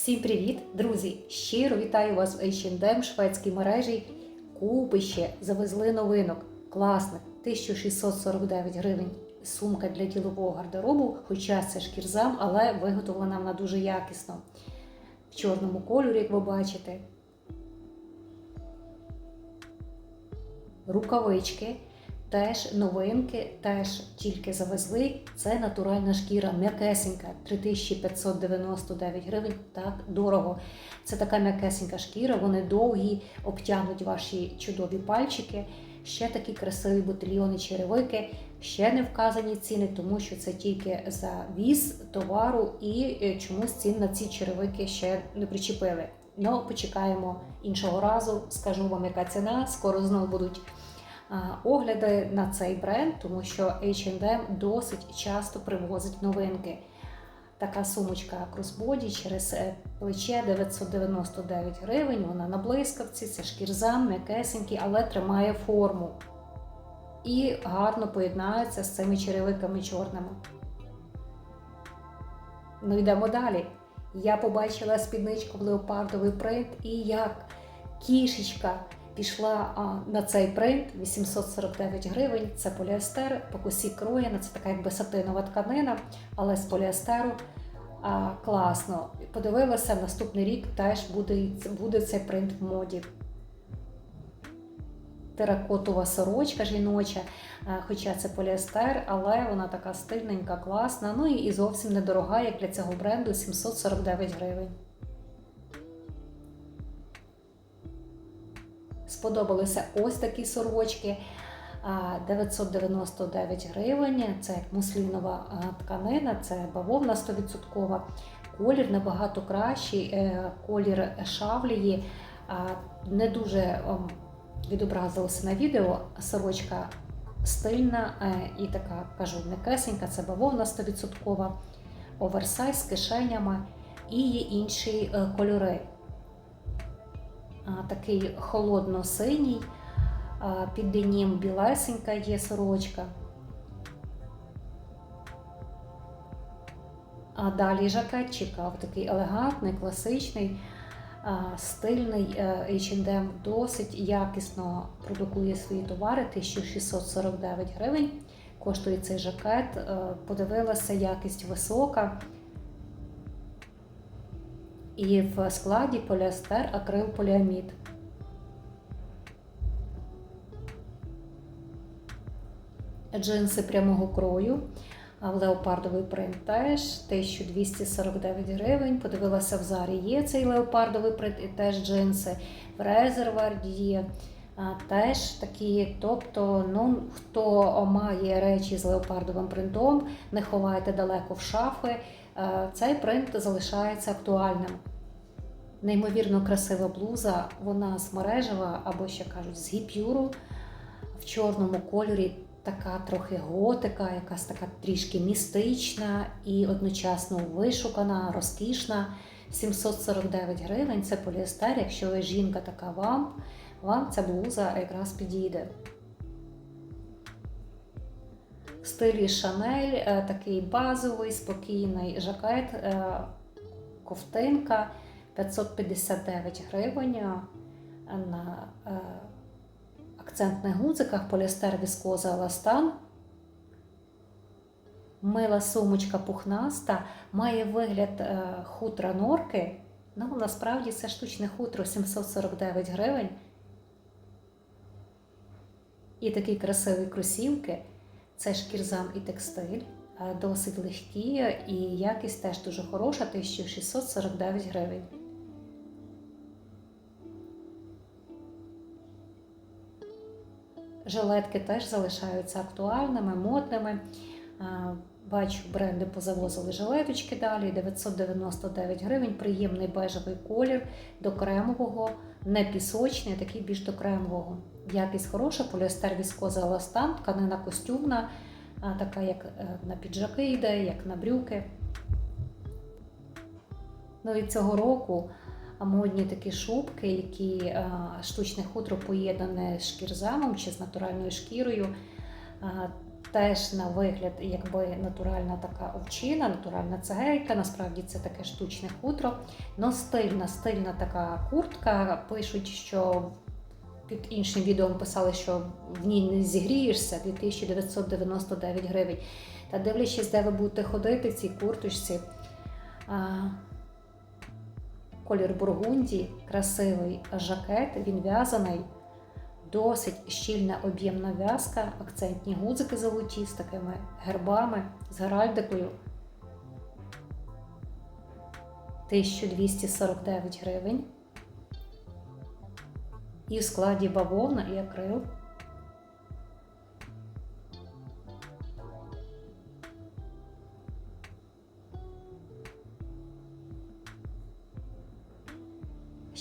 Всім привіт, друзі! Щиро вітаю вас в H&M шведській мережі. Купище завезли новинок. Класних 1649 гривень. Сумка для ділового гардеробу, хоча це шкірзам, але виготовлена вона дуже якісно. В чорному кольорі, як ви бачите. Рукавички. Теж новинки, теж тільки завезли. Це натуральна шкіра, м'якесенька, 3599 гривень. Так дорого. Це така м'якесенька шкіра, вони довгі, обтягнуть ваші чудові пальчики. Ще такі красиві ботильйони черевики. Ще не вказані ціни, тому що це тільки за віз товару і е, чомусь цін на ці черевики ще не причепили. Ну, почекаємо іншого разу. Скажу вам, яка ціна. Скоро знову будуть огляди на цей бренд, тому що H&M досить часто привозить новинки. Така сумочка кросбоді через е, плече 999 гривень. Вона на блискавці, це шкірзам, м'якесенький, але тримає форму. І гарно поєднається з цими черевиками чорними. Ну йдемо далі. Я побачила спідничку в леопардовий принт, і як кішечка пішла а, на цей принт 849 гривень. Це поліестер, по косі кроєна, це така якби сатинова тканина, але з поліестеру а, класно. Подивилася, наступний рік теж буде, буде цей принт в моді. Теракотова сорочка жіноча, хоча це поліестер, але вона така стильненька, класна. Ну і зовсім недорога, як для цього бренду 749 гривень. Сподобалися ось такі сорочки. 999 гривень. Це муслінова тканина, це бавовна 100%. Колір набагато кращий, е, колір шавлії. Не дуже відобразилося на відео. Сорочка стильна е, і така, кажу, м'якесенька, це бавовна 100%, оверсайз з кишенями і є інші е, кольори такий холодно-синій, під денім білесенька є сорочка. А далі жакетчик, а, такий елегантний, класичний, стильний H&M досить якісно продукує свої товари, 1649 гривень. Коштує цей жакет. Е, Подивилася, якість висока. І в складі поліестер, акрил, поліамід. Джинси прямого крою, в леопардовий принт теж 1249 гривень. Подивилася в зарі є цей леопардовий принт і теж джинси. В резерварді є теж такі. Тобто, ну, хто має речі з леопардовим принтом, не ховайте далеко в шафи. а, Цей принт залишається актуальним. Неймовірно красива блуза, вона з мережева або ще кажуть з гіпюру в чорному кольорі, така трохи готика, якась така трішки містична і одночасно вишукана, розкішна. 749 гривень це поліестер. Якщо ви жінка така вам, вам ця блуза якраз підійде. В стилі Шанель, такий базовий, спокійний жакет, е, ковтинка. 559 гривень на е, акцентних гудзиках поліестер віскоза Еластан. Мила сумочка пухнаста, має вигляд е, хутра норки. Ну, насправді це штучне хутро 749 гривень. І такі красиві кросівки. Це шкірзам і текстиль, е, досить легкі і якість теж дуже хороша, 1649 гривень. Жилетки теж залишаються актуальними, модними. Бачу, бренди позавозили жилеточки далі. 999 гривень, приємний бежевий колір до кремового, не пісочний, а такий більш до кремового. Якість хороша, поліестер віскоза еластан, тканина костюмна, така як е, на піджаки йде, як на брюки. Ну і цього року модні такі шубки, які штучне хутро поєднане з шкірзамом чи з натуральною шкірою. Теж на вигляд, якби натуральна така овчина, натуральна цегейка, насправді це таке штучне хутро. Но стильна, стильна така куртка. Пишуть, що під іншим відео писали, що в ній не зігрієшся 2999 гривень. Та дивлячись, де ви будете ходити в цій курточці. Колір бургунді, красивий жакет, він в'язаний. Досить щільна об'ємна в'язка, акцентні гудзики золоті з такими гербами, з геральдикою. 1249 гривень. І в складі бавовна і акрил.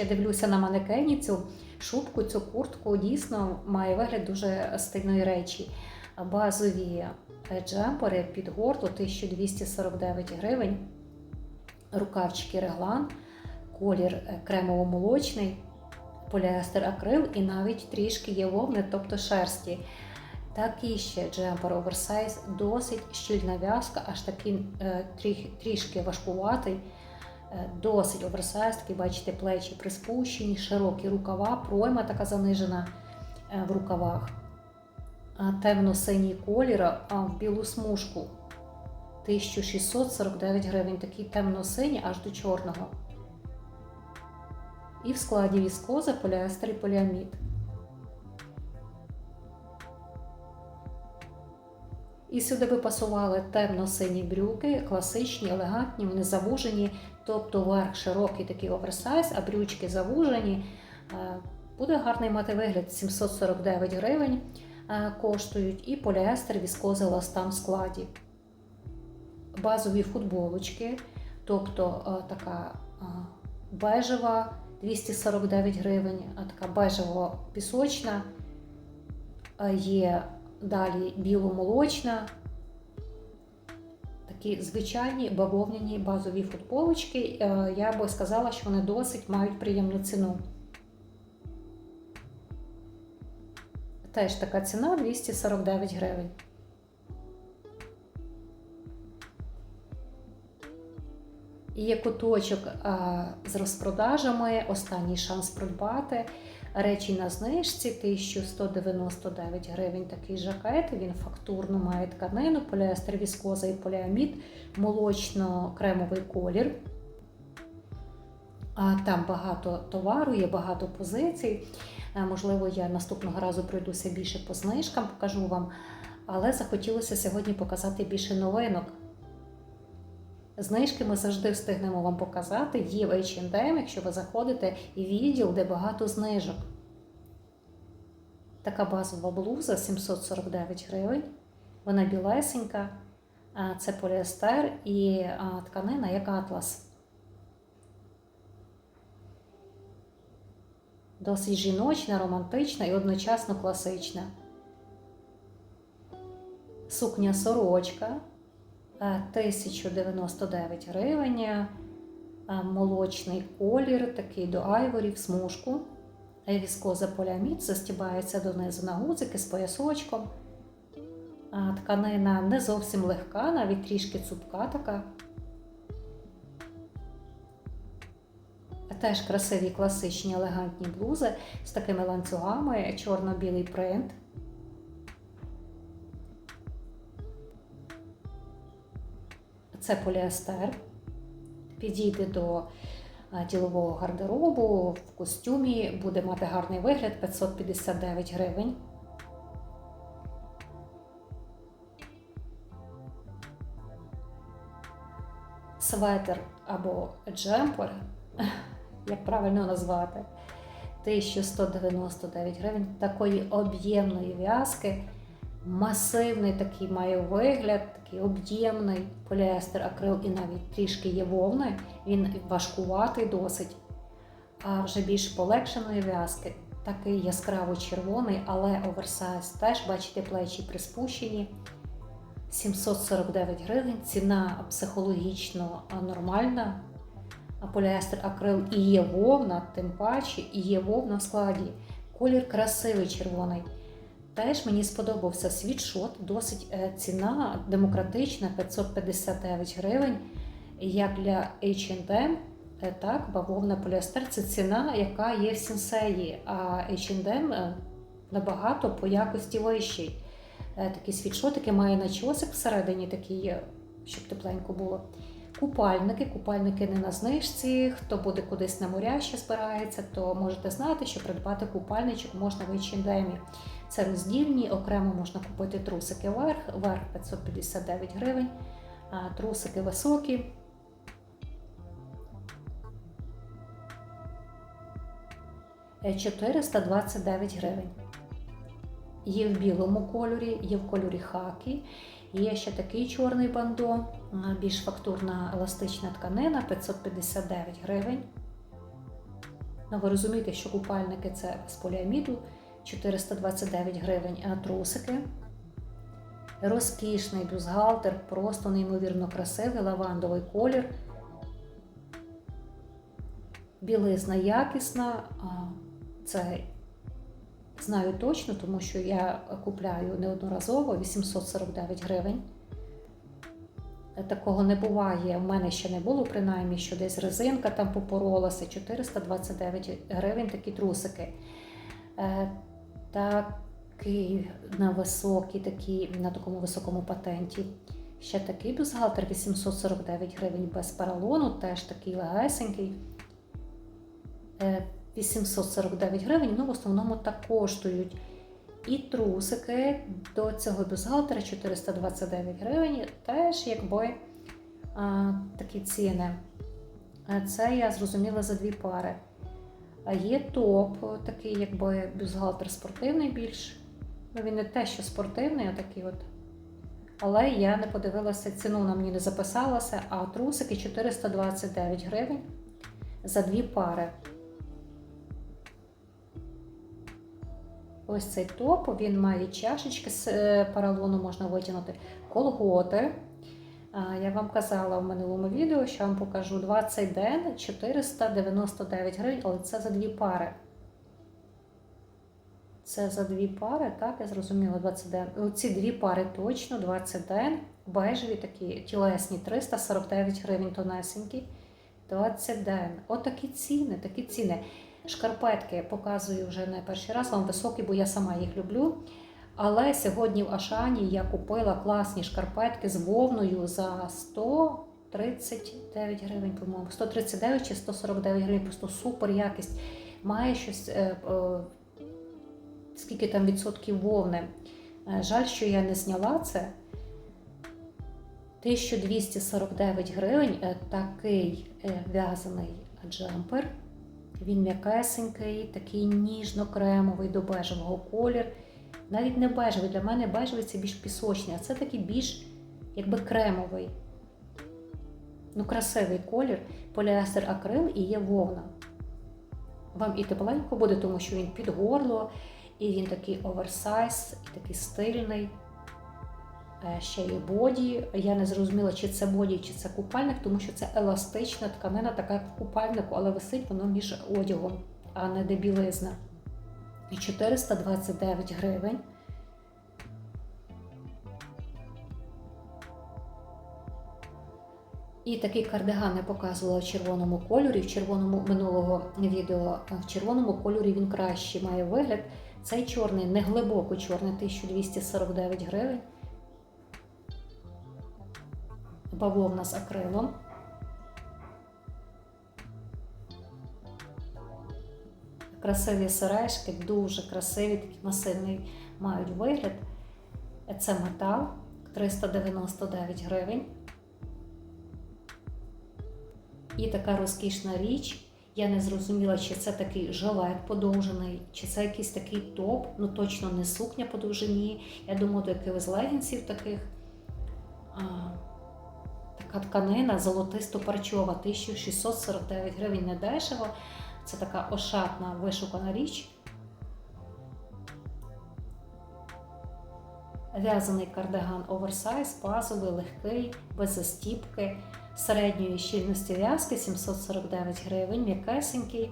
Ще дивлюся на манекені цю шубку, цю куртку дійсно має вигляд дуже стильної речі. Базові джемпери під горло 1249 гривень, рукавчики реглан, колір кремово-молочний, поліестер акрил і навіть трішки є вовни, тобто шерсті. Такий ще джемпер оверсайз, досить щільна в'язка, аж такий е, трі, трішки важкуватий. Е, Досить оверсайз, такий, бачите, плечі приспущені, широкі рукава, пройма така занижена е, в рукавах. Темно-синій колір а в білу смужку 1649 гривень, такий темно-синій аж до чорного. І в складі віскоза, поліестер і поліамід. І сюди би пасували темно-сині брюки, класичні, елегантні, вони завужені, тобто верх широкий такий оверсайз, а брючки завужені. Е, Буде гарний мати вигляд 749 гривень е, коштують, і поліестер віскоза ластам в складі. Базові футболочки, тобто е, така бежева 249 гривень, а така бежево пісочна є Далі біломолочна, такі звичайні бавовняні базові футболочки. Е, я би сказала, що вони досить мають приємну ціну. Теж така ціна 249 гривень. І є куточок з розпродажами, останній шанс придбати. Речі на знижці 1199 гривень. Такий жакет. Він фактурно має тканину, поліестер, віскоза і поліамід, молочно-кремовий колір. А Там багато товару, є багато позицій. Можливо, я наступного разу пройдуся більше по знижкам, покажу вам. Але захотілося сьогодні показати більше новинок. Знижки ми завжди встигнемо вам показати. Є в H&M, якщо ви заходите і відділ, де багато знижок. Така базова блуза 749 гривень. Вона білесенька, це поліестер і тканина як атлас. Досить жіночна, романтична і одночасно класична. Сукня сорочка 1099 гривень, молочний колір, такий до айворі в смужку. Віскоза поліамід застібається донизу на гудзики з поясочком. Тканина не зовсім легка, навіть трішки цупка така. Теж красиві класичні елегантні блузи з такими ланцюгами, чорно-білий принт. Це поліестер. Підійде до ділового гардеробу в костюмі, буде мати гарний вигляд 559 гривень. Светер або джемпер, як правильно назвати, 1199 гривень такої об'ємної в'язки. Масивний такий має вигляд, такий об'ємний поліестер, акрил і навіть трішки є вовни. Він важкуватий досить. А вже більш полегшеної в'язки, такий яскраво червоний, але оверсайз теж, бачите, плечі приспущені. 749 гривень. Ціна психологічно нормальна. А поліестер акрил і є вовна, тим паче, і є вовна в складі. Колір красивий червоний. Теж мені сподобався світшот, досить е, ціна демократична 559 гривень. Як для H&M, так, бавовна поліестер це ціна, яка є в сінсеї, а H&M набагато по якості вищий. Такий світшотики має начосик всередині, такий, щоб тепленько було. Купальники, купальники не на знижці. Хто буде кудись на моря ще збирається, то можете знати, що придбати купальничок можна в H&M. Це роздільні, окремо можна купити трусики верх, верх 559 гривень, трусики високі. Е, 429 гривень. Є в білому кольорі, є в кольорі хакі, є ще такий чорний бандо, більш фактурна еластична тканина 559 гривень. Ну, ви розумієте, що купальники це з поліаміду 429 гривень, а трусики. Розкішний бюстгальтер, просто неймовірно красивий лавандовий колір. Білизна якісна. Це знаю точно, тому що я купляю неодноразово 849 гривень. Такого не буває. У мене ще не було, принаймні, що десь резинка там попоролася. 429 гривень такі трусики. Е, Такий на високий, такий, на такому високому патенті. Ще такий бюстгальтер 849 гривень без поролону, теж такий легесенький. Е, 849 гривень, ну в основному так коштують. І трусики до цього бюстгальтера 429 гривень, теж якби а, такі ціни. А Це я зрозуміла за дві пари. А є топ, такий, якби бюстгальтер спортивний більш. Ну, він не те, що спортивний, а такий от. Але я не подивилася, ціну на мені не записалася, а трусики 429 гривень за дві пари. Ось цей топ, він має чашечки з е, поролону, можна витягнути колготи. Я вам казала в минулому відео, що я вам покажу 20 ден 499 гривень, але це за дві пари. Це за дві пари, так, я зрозуміла 20 ден. Оці дві пари точно 20 ден, бежеві такі тілесні 349 гривень тонесенькі. 20 ден. Отакі ціни, такі ціни. Шкарпетки показую вже не перший раз, вам високі, бо я сама їх люблю. Але сьогодні в Ашані я купила класні шкарпетки з вовною за 139 гривень, по-моєму, 139 чи 149 гривень, просто супер якість. Має щось, е, е, скільки там відсотків вовни. Е, Жаль, що я не зняла це. 1249 гривень е, такий е, в'язаний джемпер. Він м'якесенький, такий ніжно-кремовий до бежевого колір. Навіть не бежевий, для мене бежевий це більш пісочний, а це такий більш якби кремовий. Ну, красивий колір, поліестер акрил і є вовна. Вам і тепленько буде, тому що він під горло, і він такий оверсайз, і такий стильний. Е, Ще є боді. Я не зрозуміла, чи це боді, чи це купальник, тому що це еластична тканина, така як в купальнику, але висить воно між одягом, а не де білизна. І 429 гривень. І такий кардиган я показувала в червоному кольорі. В червоному минулого відео в червоному кольорі він кращий має вигляд. Цей чорний, не глибоко чорний, 1249 гривень. Бавовна з акрилом. Красиві сережки, дуже красиві, такий масивний мають вигляд. Це метал 399 гривень. І така розкішна річ. Я не зрозуміла, чи це такий жилет подовжений, чи це якийсь такий топ, ну точно не сукня по довжині. Я думаю, до якихось легінсів таких. А, така тканина золотисто-парчова, 1649 гривень не дешево. Це така ошатна вишукана річ. В'язаний кардиган оверсайз, базовий, легкий, без застіпки, середньої щільності в'язки 749 гривень, м'якесенький.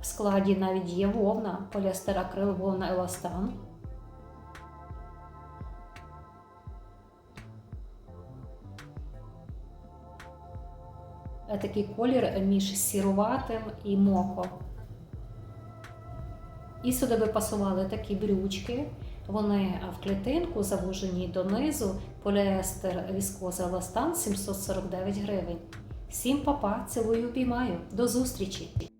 В складі навіть є вовна, поліестер акрил, вовна еластан. Такий колір між сіруватим і моко. І сюди би пасували такі брючки. Вони в клітинку завужені донизу, поліестер віскоза ластан 749 гривень. Всім папа, цілую, обіймаю. До зустрічі!